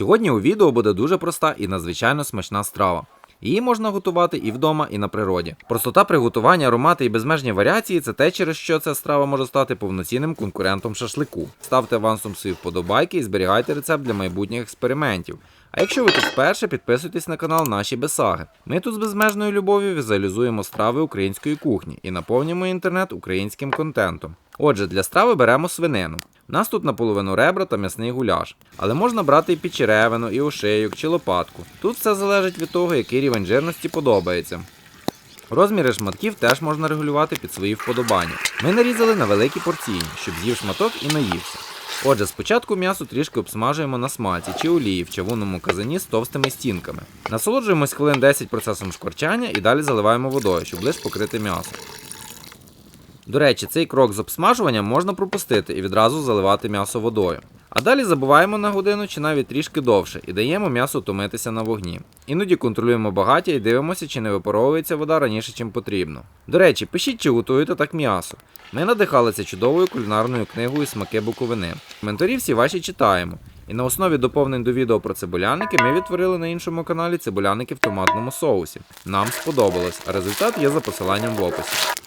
Сьогодні у відео буде дуже проста і надзвичайно смачна страва. Її можна готувати і вдома, і на природі. Простота приготування, аромати і безмежні варіації це те, через що ця страва може стати повноцінним конкурентом шашлику. Ставте авансом свої вподобайки і зберігайте рецепт для майбутніх експериментів. А якщо ви тут вперше, підписуйтесь на канал Наші Бесаги. Ми тут з безмежною любов'ю візуалізуємо страви української кухні і наповнюємо інтернет українським контентом. Отже, для страви беремо свинину. У нас тут наполовину ребра та м'ясний гуляш. Але можна брати і підчеревину, і ошийок, чи лопатку. Тут все залежить від того, який рівень жирності подобається. Розміри шматків теж можна регулювати під свої вподобання. Ми нарізали на великі порційні, щоб з'їв шматок і наївся. Отже, спочатку м'ясо трішки обсмажуємо на смаці чи олії в чавунному казані з товстими стінками. Насолоджуємось хвилин 10 процесом шкварчання і далі заливаємо водою, щоб лише покрити м'ясо. До речі, цей крок з обсмажуванням можна пропустити і відразу заливати м'ясо водою. А далі забуваємо на годину чи навіть трішки довше і даємо м'ясу томитися на вогні. Іноді контролюємо багаття і дивимося, чи не випаровується вода раніше, чим потрібно. До речі, пишіть, чи готуєте так м'ясо. Ми надихалися чудовою кулінарною книгою Смаки Буковини. Менторі всі ваші читаємо. І на основі доповнень до відео про цибуляники ми відтворили на іншому каналі цибуляники в томатному соусі. Нам сподобалось, а результат є за посиланням в описі.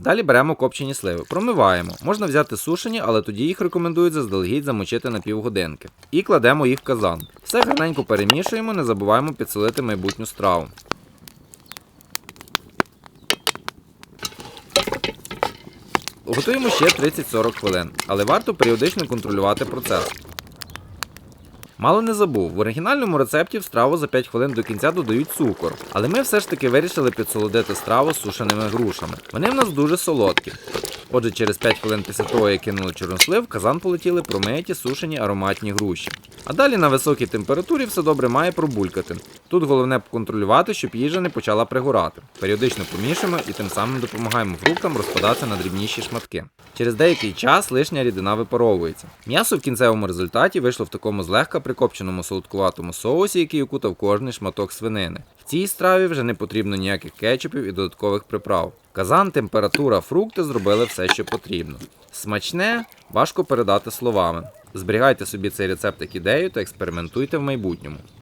Далі беремо копчені сливи, промиваємо. Можна взяти сушені, але тоді їх рекомендують заздалегідь замочити на півгодинки. І кладемо їх в казан. Все гарненько перемішуємо, не забуваємо підсолити майбутню страву. Готуємо ще 30-40 хвилин, але варто періодично контролювати процес. Мало не забув, в оригінальному рецепті в страву за 5 хвилин до кінця додають цукор, але ми все ж таки вирішили підсолодити страву сушеними грушами. Вони в нас дуже солодкі. Отже, через 5 хвилин після того, як кинули чорнослив, в казан полетіли промиті сушені ароматні груші. А далі на високій температурі все добре має пробулькати. Тут головне контролювати, щоб їжа не почала пригорати. Періодично помішуємо і тим самим допомагаємо фруктам розпадатися на дрібніші шматки. Через деякий час лишня рідина випаровується. М'ясо в кінцевому результаті вийшло в такому злегка прикопченому солодкуватому соусі, який окутав кожний шматок свинини. В цій страві вже не потрібно ніяких кетчупів і додаткових приправ. Казан, температура, фрукти зробили все, що потрібно. Смачне, важко передати словами. Зберігайте собі цей рецепт як ідею та експериментуйте в майбутньому.